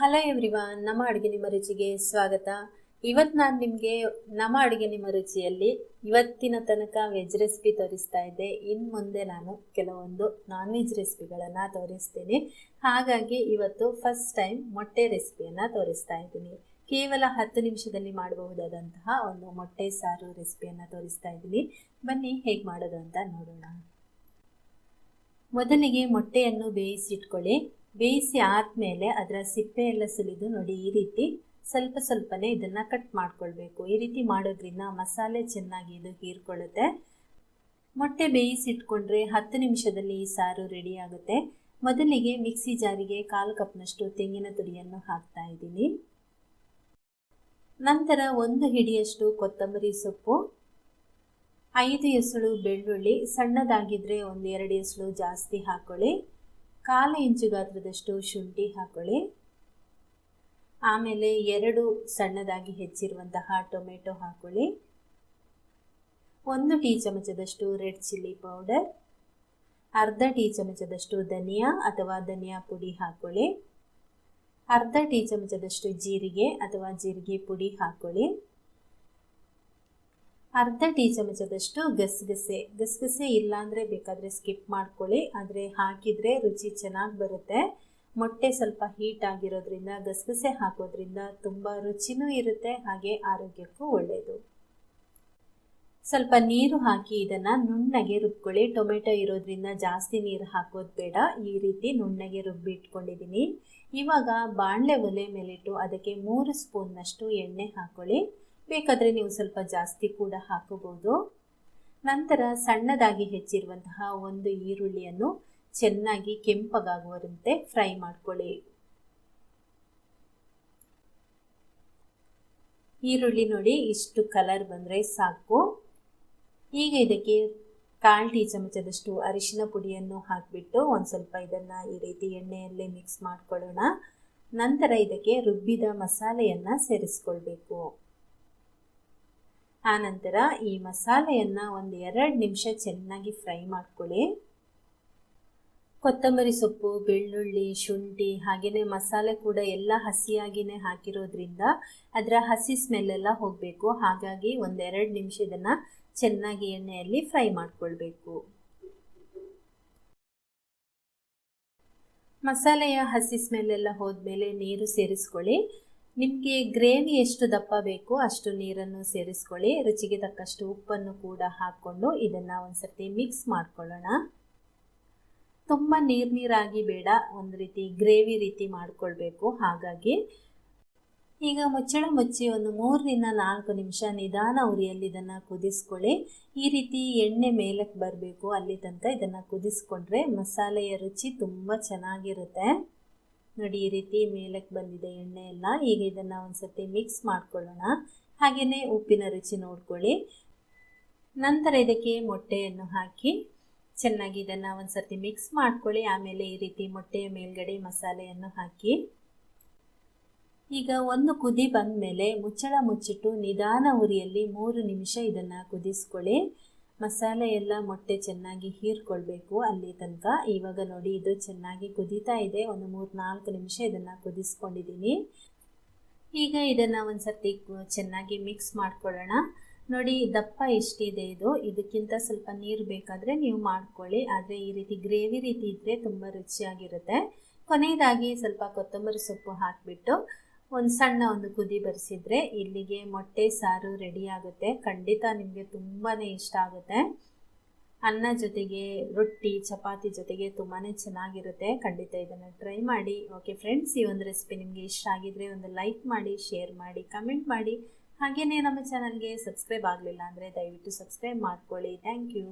Hello ಎವ್ರಿವಾ ನಮ್ಮ ಅಡುಗೆ ನಿಮ್ಮ ರುಚಿಗೆ ಸ್ವಾಗತ. ಇವತ್ತು ನಾನು ನಿಮಗೆ ನಮ್ಮ ಅಡುಗೆ ನಿಮ್ಮ ರುಚಿಯಲ್ಲಿ ಇವತ್ತಿನ ತನಕ ವೆಜ್ ರೆಸಿಪಿ ತೋರಿಸ್ತಾ ಇದ್ದೆ. ಇನ್ನು ಮುಂದೆ ನಾನು ಕೆಲವೊಂದು ನಾನ್ ವೆಜ್ ರೆಸಿಪಿಗಳನ್ನು ತೋರಿಸ್ತೀನಿ. ಹಾಗಾಗಿ ಇವತ್ತು ಫಸ್ಟ್ ಟೈಮ್ ಮೊಟ್ಟೆ ರೆಸಿಪಿಯನ್ನು ತೋರಿಸ್ತಾ ಇದ್ದೀನಿ. ಕೇವಲ ಹತ್ತು ನಿಮಿಷದಲ್ಲಿ ಮಾಡಬಹುದಾದಂತಹ ಒಂದು ಮೊಟ್ಟೆ ಸಾರು ರೆಸಿಪಿಯನ್ನು ತೋರಿಸ್ತಾ ಇದ್ದೀನಿ. ಬನ್ನಿ ಹೇಗೆ ಮಾಡೋದು ಅಂತ ನೋಡೋಣ. ಮೊದಲಿಗೆ ಮೊಟ್ಟೆಯನ್ನು ಬೇಯಿಸಿಟ್ಕೊಳ್ಳಿ. ಬೇಯಿಸಿ ಆದಮೇಲೆ ಅದರ ಸಿಪ್ಪೆ ಎಲ್ಲ ಸುಲಿದು ನೋಡಿ ಈ ರೀತಿ ಸ್ವಲ್ಪ ಸ್ವಲ್ಪನೇ ಇದನ್ನು ಕಟ್ ಮಾಡ್ಕೊಳ್ಬೇಕು. ಈ ರೀತಿ ಮಾಡೋದ್ರಿಂದ ಮಸಾಲೆ ಚೆನ್ನಾಗಿ ಇದು ಹೀರ್ಕೊಳ್ಳುತ್ತೆ. ಮೊಟ್ಟೆ ಬೇಯಿಸಿಟ್ಕೊಂಡ್ರೆ ಹತ್ತು ನಿಮಿಷದಲ್ಲಿ ಈ ಸಾರು ರೆಡಿ ಆಗುತ್ತೆ. ಮೊದಲಿಗೆ ಮಿಕ್ಸಿ ಜಾರಿಗೆ ಕಾಲು ಕಪ್ನಷ್ಟು ತೆಂಗಿನ ತುರಿಯನ್ನು ಹಾಕ್ತಾ ಇದ್ದೀನಿ. ನಂತರ ಒಂದು ಹಿಡಿಯಷ್ಟು ಕೊತ್ತಂಬರಿ ಸೊಪ್ಪು, ಐದು ಎಸಳು ಬೆಳ್ಳುಳ್ಳಿ ಸಣ್ಣದಾಗಿದ್ದರೆ ಒಂದು ಎರಡು ಎಸಳು ಜಾಸ್ತಿ ಹಾಕ್ಕೊಳ್ಳಿ ಕಾಲು ಇಂಚು ಗಾತ್ರದಷ್ಟು ಶುಂಠಿ ಹಾಕೊಳ್ಳಿ. ಆಮೇಲೆ ಎರಡು ಸಣ್ಣದಾಗಿ ಹೆಚ್ಚಿರುವಂತಹ ಟೊಮೆಟೊ ಹಾಕೊಳ್ಳಿ. ಒಂದು ಟೀ ಚಮಚದಷ್ಟು ರೆಡ್ ಚಿಲ್ಲಿ ಪೌಡರ್. ಅರ್ಧ ಟೀ ಚಮಚದಷ್ಟು ಧನಿಯಾ ಅಥವಾ ಧನಿಯಾ ಪುಡಿ ಹಾಕೊಳ್ಳಿ. ಅರ್ಧ ಟೀ ಚಮಚದಷ್ಟು ಜೀರಿಗೆ ಅಥವಾ ಜೀರಿಗೆ ಪುಡಿ ಹಾಕೊಳ್ಳಿ. ಅರ್ಧ ಟೀ ಚಮಚದಷ್ಟು ಗಸಗಸೆ. ಗಸಗಸೆ ಇಲ್ಲಾಂದರೆ ಬೇಕಾದರೆ ಸ್ಕಿಪ್ ಮಾಡ್ಕೊಳ್ಳಿ. ಆದರೆ ಹಾಕಿದರೆ ರುಚಿ ಚೆನ್ನಾಗಿ ಬರುತ್ತೆ. ಮೊಟ್ಟೆ ಸ್ವಲ್ಪ ಹೀಟ್ ಆಗಿರೋದ್ರಿಂದ, ಗಸಗಸೆ ಹಾಕೋದ್ರಿಂದ ತುಂಬ ರುಚಿನೂ ಇರುತ್ತೆ, ಹಾಗೆ ಆರೋಗ್ಯಕ್ಕೂ ಒಳ್ಳೆಯದು ಸ್ವಲ್ಪ ನೀರು ಹಾಕಿ ಇದನ್ನು ನುಣ್ಣಗೆ ರುಬ್ಕೊಳ್ಳಿ. ಟೊಮೆಟೊ ಇರೋದ್ರಿಂದ ಜಾಸ್ತಿ ನೀರು ಹಾಕೋದು ಬೇಡ. ಈ ರೀತಿ ನುಣ್ಣಗೆ ರುಬ್ಬಿ ಇಟ್ಕೊಂಡಿದ್ದೀನಿ ಇವಾಗ ಬಾಣಲೆ ಒಲೆ ಮೇಲಿಟ್ಟು ಅದಕ್ಕೆ ಮೂರು ಸ್ಪೂನ್ನಷ್ಟು ಎಣ್ಣೆ ಹಾಕೊಳ್ಳಿ. ಬೇಕಾದರೆ ನೀವು ಸ್ವಲ್ಪ ಜಾಸ್ತಿ ಕೂಡ ಹಾಕಬಹುದು. ನಂತರ ಸಣ್ಣದಾಗಿ ಹೆಚ್ಚಿರುವಂತಹ ಒಂದು ಈರುಳ್ಳಿಯನ್ನು ಚೆನ್ನಾಗಿ ಕೆಂಪಗಾಗುವಂತೆ ಫ್ರೈ ಮಾಡ್ಕೊಳ್ಳಿ. ಈರುಳ್ಳಿ ನೋಡಿ ಇಷ್ಟು ಕಲರ್ ಬಂದರೆ ಸಾಕು. ಈಗ ಇದಕ್ಕೆ ಕಾಲು ಟೀ ಚಮಚದಷ್ಟು ಅರಿಶಿನ ಪುಡಿಯನ್ನು ಹಾಕಿಬಿಟ್ಟು ಒಂದು ಸ್ವಲ್ಪ ಇದನ್ನು ಈ ರೀತಿ ಎಣ್ಣೆಯಲ್ಲೇ ಮಿಕ್ಸ್ ಮಾಡ್ಕೊಳ್ಳೋಣ. ನಂತರ ಇದಕ್ಕೆ ರುಬ್ಬಿದ ಮಸಾಲೆಯನ್ನು ಸೇರಿಸ್ಕೊಳ್ಬೇಕು. ಆನಂತರ ಈ ಮಸಾಲೆಯನ್ನು ಒಂದು ಎರಡು ನಿಮಿಷ ಚೆನ್ನಾಗಿ ಫ್ರೈ ಮಾಡ್ಕೊಳ್ಳಿ. ಕೊತ್ತಂಬರಿ ಸೊಪ್ಪು, ಬೆಳ್ಳುಳ್ಳಿ, ಶುಂಠಿ ಹಾಗೆಯೇ ಮಸಾಲೆ ಕೂಡ ಎಲ್ಲ ಹಸಿಯಾಗಿಯೇ ಹಾಕಿರೋದ್ರಿಂದ ಅದರ ಹಸಿ ಸ್ಮೆಲ್ಲೆಲ್ಲ ಹೋಗಬೇಕು. ಹಾಗಾಗಿ ಒಂದೆರಡು ನಿಮಿಷ ಇದನ್ನು ಚೆನ್ನಾಗಿ ಎಣ್ಣೆಯಲ್ಲಿ ಫ್ರೈ ಮಾಡ್ಕೊಳ್ಬೇಕು. ಮಸಾಲೆಯ ಹಸಿ ಸ್ಮೆಲ್ಲೆಲ್ಲ ಹೋದ್ಮೇಲೆ ನೀರು ಸೇರಿಸ್ಕೊಳ್ಳಿ. ನಿಮಗೆ ಗ್ರೇವಿ ಎಷ್ಟು ದಪ್ಪ ಬೇಕೋ ಅಷ್ಟು ನೀರನ್ನು ಸೇರಿಸ್ಕೊಳ್ಳಿ. ರುಚಿಗೆ ತಕ್ಕಷ್ಟು ಉಪ್ಪನ್ನು ಕೂಡ ಹಾಕ್ಕೊಂಡು ಇದನ್ನು ಒಂದ್ಸರ್ತಿ ಮಿಕ್ಸ್ ಮಾಡ್ಕೊಳ್ಳೋಣ. ತುಂಬ ನೀರು ನೀರಾಗಿ ಬೇಡ, ಒಂದು ರೀತಿ ಗ್ರೇವಿ ರೀತಿ ಮಾಡಿಕೊಳ್ಬೇಕು. ಹಾಗಾಗಿ ಈಗ ಮುಚ್ಚಳ ಮುಚ್ಚಿ ಒಂದು ಮೂರರಿಂದ ನಾಲ್ಕು ನಿಮಿಷ ನಿಧಾನ ಉರಿಯಲ್ಲಿ ಇದನ್ನು ಕುದಿಸ್ಕೊಳ್ಳಿ. ಈ ರೀತಿ ಎಣ್ಣೆ ಮೇಲಕ್ಕೆ ಬರಬೇಕು ಅಲ್ಲಿ ತನಕ ಇದನ್ನು ಕುದಿಸ್ಕೊಂಡ್ರೆ ಮಸಾಲೆಯ ರುಚಿ ತುಂಬ ಚೆನ್ನಾಗಿರುತ್ತೆ. ನೋಡಿ ಈ ರೀತಿ ಮೇಲಕ್ಕೆ ಬಂದಿದೆ ಎಣ್ಣೆ ಎಲ್ಲ ಈಗ ಇದನ್ನು ಒಂದು ಮಿಕ್ಸ್ ಮಾಡ್ಕೊಳ್ಳೋಣ. ಹಾಗೆಯೇ ಉಪ್ಪಿನ ರುಚಿ ನೋಡ್ಕೊಳ್ಳಿ. ನಂತರ ಇದಕ್ಕೆ ಮೊಟ್ಟೆಯನ್ನು ಹಾಕಿ ಚೆನ್ನಾಗಿ ಇದನ್ನು ಒಂದು ಮಿಕ್ಸ್ ಮಾಡ್ಕೊಳ್ಳಿ. ಆಮೇಲೆ ಈ ರೀತಿ ಮೊಟ್ಟೆಯ ಮೇಲ್ಗಡೆ ಮಸಾಲೆಯನ್ನು ಹಾಕಿ. ಈಗ ಒಂದು ಕುದಿ ಬಂದ ಮೇಲೆ ಮುಚ್ಚಳ ಮುಚ್ಚಿಟ್ಟು ನಿಧಾನ ಉರಿಯಲ್ಲಿ ಮೂರು ನಿಮಿಷ ಇದನ್ನು ಕುದಿಸ್ಕೊಳ್ಳಿ. ಮಸಾಲೆ ಎಲ್ಲ ಮೊಟ್ಟೆ ಚೆನ್ನಾಗಿ ಹೀರ್ಕೊಳ್ಬೇಕು ಅಲ್ಲಿ ತನಕ. ಇವಾಗ ನೋಡಿ ಇದು ಚೆನ್ನಾಗಿ ಕುದೀತಾ ಇದೆ. ಒಂದು ಮೂರು ನಾಲ್ಕು ನಿಮಿಷ ಇದನ್ನು ಕುದಿಸ್ಕೊಂಡಿದ್ದೀನಿ. ಈಗ ಇದನ್ನು ಒಂದು ಸರ್ತಿ ಚೆನ್ನಾಗಿ ಮಿಕ್ಸ್ ಮಾಡ್ಕೊಳ್ಳೋಣ. ನೋಡಿ ದಪ್ಪ ಎಷ್ಟಿದೆ ಇದು. ಇದಕ್ಕಿಂತ ಸ್ವಲ್ಪ ನೀರು ಬೇಕಾದರೆ ನೀವು ಮಾಡ್ಕೊಳ್ಳಿ. ಆದರೆ ಈ ರೀತಿ ಗ್ರೇವಿ ರೀತಿ ಇದ್ದರೆ ತುಂಬ ರುಚಿಯಾಗಿರುತ್ತೆ. ಕೊನೆಯದಾಗಿ ಸ್ವಲ್ಪ ಕೊತ್ತಂಬರಿ ಸೊಪ್ಪು ಹಾಕಿಬಿಟ್ಟು ಒಂದು ಸಣ್ಣ ಒಂದು ಕುದಿ ಬರೆಸಿದ್ರೆ ಇಲ್ಲಿಗೆ ಮೊಟ್ಟೆ, ಸಾರು ರೆಡಿ ಆಗುತ್ತೆ. ಖಂಡಿತ ನಿಮಗೆ ತುಂಬಾ ಇಷ್ಟ ಆಗುತ್ತೆ. ಅನ್ನ ಜೊತೆಗೆ ರೊಟ್ಟಿ, ಚಪಾತಿ ಜೊತೆಗೆ ತುಂಬಾ ಚೆನ್ನಾಗಿರುತ್ತೆ. ಖಂಡಿತ ಇದನ್ನು ಟ್ರೈ ಮಾಡಿ. ಓಕೆ ಫ್ರೆಂಡ್ಸ್ ಈ ಒಂದು ರೆಸಿಪಿ ನಿಮಗೆ ಇಷ್ಟ ಆಗಿದ್ರೆ ಒಂದು ಲೈಕ್ ಮಾಡಿ ಶೇರ್ ಮಾಡಿ ಕಮೆಂಟ್ ಮಾಡಿ. ಹಾಗೆಯೇ ನಮ್ಮ ಚಾನಲ್ಗೆ ಸಬ್ಸ್ಕ್ರೈಬ್ ಆಗಲಿಲ್ಲ ಅಂದರೆ ದಯವಿಟ್ಟು ಸಬ್ಸ್ಕ್ರೈಬ್ ಮಾಡ್ಕೊಳ್ಳಿ. Thank you